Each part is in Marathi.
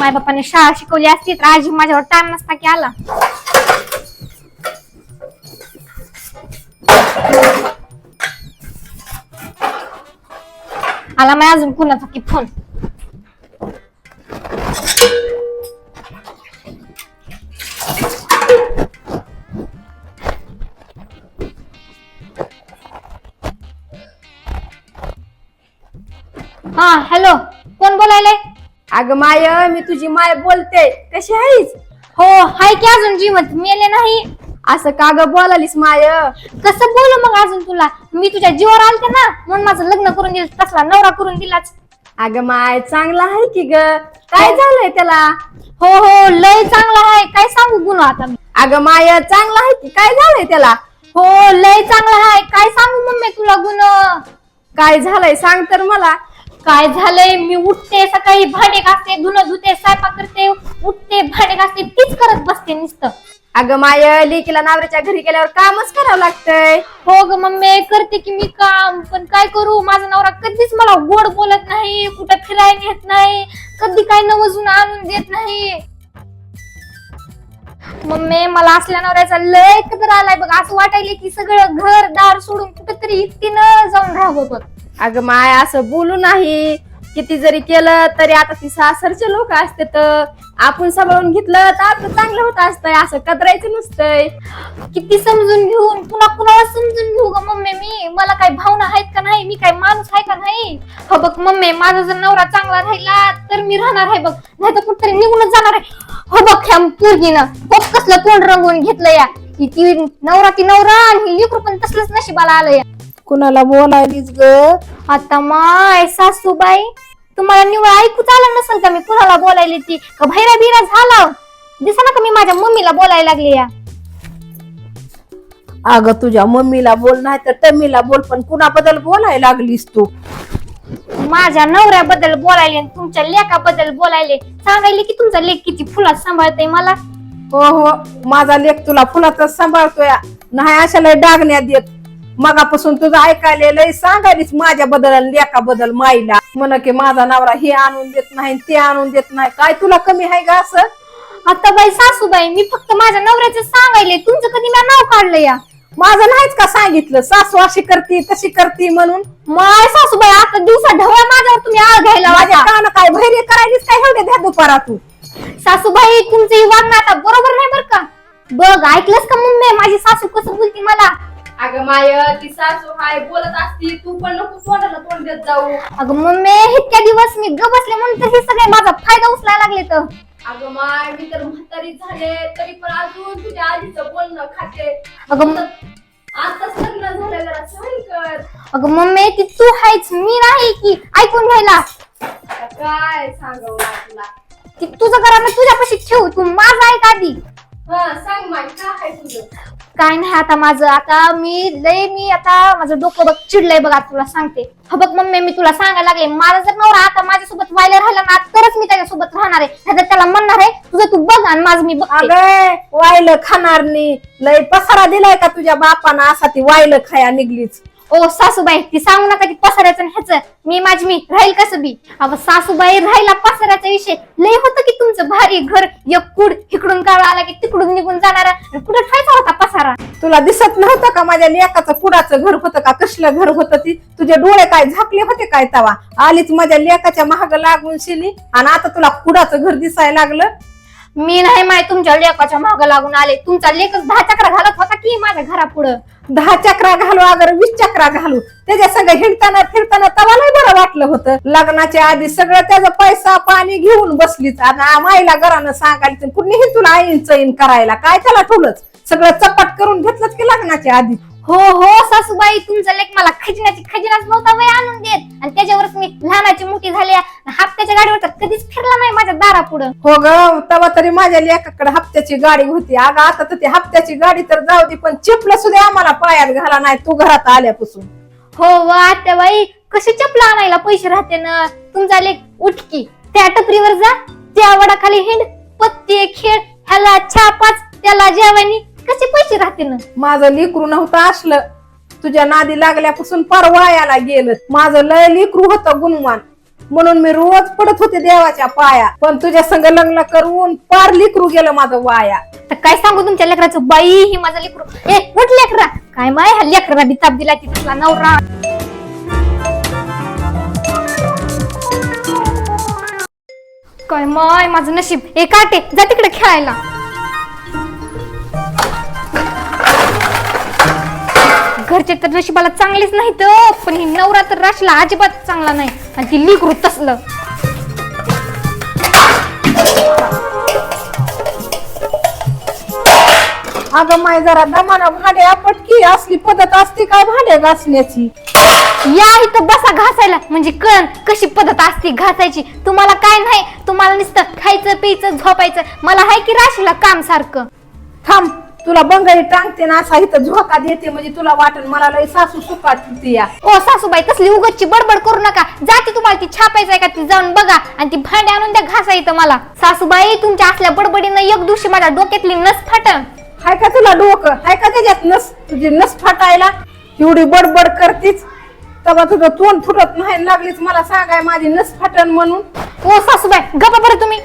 माझ्या बापाने शाळा शिकवली असती तर आजी माझ्यावर टाइम नसता की आला. आला माझ्या अजून कुणाचा की फोन? हा हॅलो कोण बोलायलंय? अगं माय मी तुझी माय बोलते. कशी आहेस? हो हाय की अजून जीवत? मेले नाही. असं का ग बोलालीस माय? कसं बोलू मग अजून तुला? मी तुझ्या जीवावर आलते ना म्हणून माझं लग्न करून दिलं तसला नवरा करून दिलाच. अगं माय चांगला आहे की ग? काय झालंय त्याला? हो हो लय चांगला आहे. काय सांगू गुण आता मी? अगं माय चांगला आहे की? काय झालंय त्याला? हो लय चांगला आहे. काय सांगू मम्मी तुला गुण काय झालंय सांग तर मला. काय झालंय? मी उठते सकाळी भांडे घासते धुणं धुते स्वयंपाक करते उठते भांडे घासते तीच करत बसते नुसतं. अगं माय लेकीला नवऱ्याच्या घरी गेल्यावर कामच करावं लागतंय. हो ग मम्मी करते की मी काम पण काय करू? माझा नवरा कधीच मला गोड बोलत नाही कुठं फिरायला नेत नाही कधी काय नवजून आणून देत नाही. मम्मी मला असल्या नवऱ्याचा लय कदर आलाय बघ. असं वाटायले की सगळं घर दार सोडून कुठेतरी एकटीनं जाऊन राहावं बघ. अगं माय असं बोलू नाही. किती जरी केलं तरी आता ती सासरचे लोक असते तर आपण सांभाळून घेतलं तर आपलं चांगलं होत असतंय असं कदरायचं नसतंय. किती समजून घेऊन पुन्हा कुणाला समजून घेऊ ग मम्मी मी? मला काय भावना आहेत का नाही? मी काय माणूस आहे का नाही? हो बघ मम्मी माझा जर नवरा चांगला राहिला तर मी राहणार आहे बघ. नाही तर कुठतरी निघूनच जाणार आहे. हो बघ ह्या पोरगीनं बघ कसलं तोंड रंगवून घेतलं या. ती नवरा ती नवरा आणि ही लेकरू पण तसलंच नशिबाला आलं या कुणाला बोलायलीच ग? आता माय सासूबाई तुम्हाला निवड ऐकूच आलं नसेल का मी कुणाला बोलायली ती? का भैरा बिरा झालं? दिसा ना का मी माझ्या मम्मीला बोलायला लागली या? अगं तुझ्या मम्मीला बोल नाही तर टम्मीला बोल पण कुणाबद्दल बोलायला लागलीस तू? माझ्या नवऱ्याबद्दल बोलायले आणि तुमच्या लेकाबद्दल बोलायले. सांगायले की तुमचा लेख किती फुलात सांभाळते मला? हो हो माझा लेख तुला फुलातच सांभाळतोय. नाही अशाला डागण्यात देत. मगापासून तुझं ऐकायला लय सांगायलीस माझ्या बद्दल आणि लेखाबद्दल माईला. म्हण की माझा नवरा हे आणून देत नाही ते आणून देत नाही. काय तुला कमी आहे का असं? आता बाई सासूबाई मी फक्त माझ्या नवऱ्याचं सांगायले. तुमचं कधी मी नाव काढलं या? माझं नाहीच का सांगितलं? सासू अशी करती तशी करती म्हणून. माय सासूबाई आता दिवसा ढवळ्या माझ्यावर तुम्ही आळ घ्यायला माझ्या. कान काय भैरे करायलीस काय? एवढे द्या दुपारा तू. सासूबाई तुमचं हे वागणं आता बरोबर नाही बर का? बघ ऐकलंस का मम्मी? माझी सासू कसं बोलती मला? अगं माय ती सासू हाय बोलत असती तू पण नको तोंडाला तोंड देत जाऊ. अगं मम्मी इतक्या दिवस मी ग बसले म्हणून तर हे सगळे माझा फायदा उचलायला लागले तर. अगं माय मी तर म्हातारी झाले तरी पण अजून तुझ्या आधीचं बोलणं खाते. अगं म- आताच लग्न झालं जरा सहन कर. अगं मम्मी ती तू आहेच मी नाही की ऐकून घ्यायला. आता काय सांगावं तुला? ती तुझं घरानं तुझ्यापाशी ठेव तू माझं ऐक आधी. सांग माय काय आहे तुझं? काय नाही आता माझं आता मी लय मी आता माझं डोकं बघ चिडलंय बघ आता तुला सांगते. हा बघ मम्मी मी तुला सांगायला लागले माझा जर नवरा आता माझ्यासोबत व्हायला राहिला ना तरच मी त्याच्यासोबत राहणार आहे. नाहीतर त्याला म्हणणार आहे तुझं तू बघ आणि माझं मी बघते. अगं वायलं खाणार नाही. लय पसारा दिलाय का तुझ्या बापानं? असा ती वायलं खाया निघलीच. ओ सासूबाई ती सांगू नका ती पसाऱ्याचं आणि ह्याचं. मी माझी मी राहील कसं बी? अगं सासूबाई राहिला पसाऱ्याचा विषय. लय होतं की तुमचं भारी घर एक कुड इकडून काळ आला की तिकडून निघून जाणार आणि कुठं ठेवायचा होता पसारा. तुला दिसत नव्हतं का माझ्या लेकाचं कुडाचं घर होतं का? कसलं घर होतं ती? तुझे डोळे काय झाकले होते काय तवा? आलीच माझ्या लेकाच्या महाग लागून शिली आणि आता तुला कुडाचं घर दिसायला लागलं? मी नाही माय तुमच्या लेकाच्या मागं लागून आले. तुमचा लेखच दहा चक्रा घालत होता की माझ्या घरापुढं? दहा चक्रा घालू अगर वीस चक्रा घालू त्याच्या सगळं हिंडताना फिरताना तवालाही बरं वाटलं होतं. लग्नाच्या आधी सगळं त्याचा पैसा पाणी घेऊन बसलीच आणि माईला घरानं सांगायचं कुणीही तुला आईन चैन करायला काय त्याला ठेवलंच? सगळं चपाट करून घेतलंच की लग्नाच्या आधी? हो हो सासूबाई तुमचा लेख मला खजिन्याची खजिनाच नव्हता वय आणून देत. आणि त्याच्यावरच मी लहानाची मोठी झाली. हप्त्याच्या गाडीवर तर कधीच फिरला नाही माझ्या दारापुढं. हो ग तेव्हा तरी माझ्या लेकाकडे हप्त्याची गाडी होती. अगं आता तर ती हप्त्याची गाडी तर जाऊ दे पण चिपलं सुद्धा आम्हाला पायात घाला नाही. तू घरात आल्यापासून. हो व आत्याबाई कशी चपला आणायला पैसे राहते ना? तुमचा लेख उठकी. त्या टपरीवर जा. त्या वडाखाली हिंड. पत्ते खेळ ह्याला छापाच त्याला जेवणी कसे पैसे राहते ना? माझं लेकरू नव्हतं असलं. तुझ्या नादी लागल्यापासून पार वायाला गेलं. माझं लय लेकरू होतं गुणवान. म्हणून मी रोज पडत होते देवाच्या पाया. पण तुझ्या संग लग्न करून पार लिकरू गेलं माझं वाया. तर काय सांगू तुमच्या लेकराचं? बाई ही माझा लेकरू. ए उठ लेकरा. काय माय हा लेकरा बी ताप दिला तिथला नवरा. काय माय माझं नशीब. ए काटे जा तिकडे खेळायला. घरचे तर नशिबाला चांगलीच नाही तर पण ही नवरा तर राशीला अजिबात चांगला नाही. आणि ती लिकरू तसलं. अगं माय जरा दमाना भांडे आपटकी असली पद्धत असते काय भांडे घासण्याची? या इथं बसा घासायला. म्हणजे कळण कशी पद्धत असते घासायची. तुम्हाला काय नाही तुम्हाला नुसतं खायचं प्यायचं झोपायचं. मला हाय की राशीला काम सारखं. थांब. तुला बंगळी टांगते ना असा इथं झोका देते म्हणजे तुला वाटन मला लय सासू होती या. ओ सासूबाई तसली उगतची बडबड करू नका. जाते तुम्हाला ती छापायचं आहे का ती जाऊन बघा. आणि ती भांडे आणून द्या घासा इथं मला. सासूबाई तुमच्या असल्या बडबडीनं एक दिवशी माझ्या डोक्यातली नस फाटन. हाय का तुला डोकं? हाय का त्याच्यात नस? तुझी नस फाटायला? एवढी बडबड करतीच तेव्हा तुझं तोंड फुटत नाही लागलीच मला सांगाय माझी नस फाटन म्हणून. ओ सासूबाई गप्पा बरं तुम्ही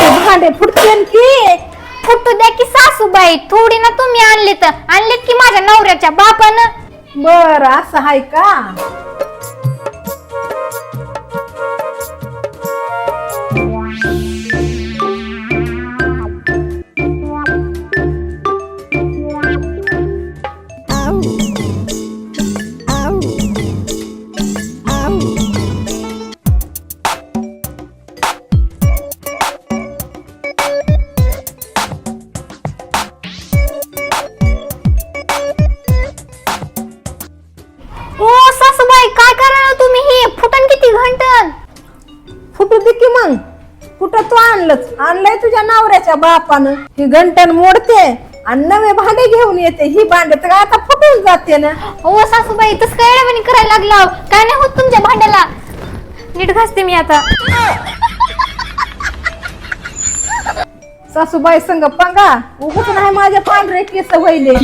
ते भांडे फुटतेन की फुटू द्या की सासूबाई. थोडी ना तुम्ही आणले तर आणलेत की माझ्या नवऱ्याच्या बापानं. बर असं हाय का? आणलंच. आणलंय तुझ्या नवऱ्याच्या बापानं. ही घंटन मोडते आणि नवे भांडे घेऊन येते. ही भांडे तर आता फुटून जाते ना. ओ सासूबाई तस काय येड्यावानी करायला लागला काय नाही होत तुमच्या भांड्याला? नीट घासते मी आता. सासूबाई संग पंगा? उगच नाही माझ्या पांढरे केस व्हायले.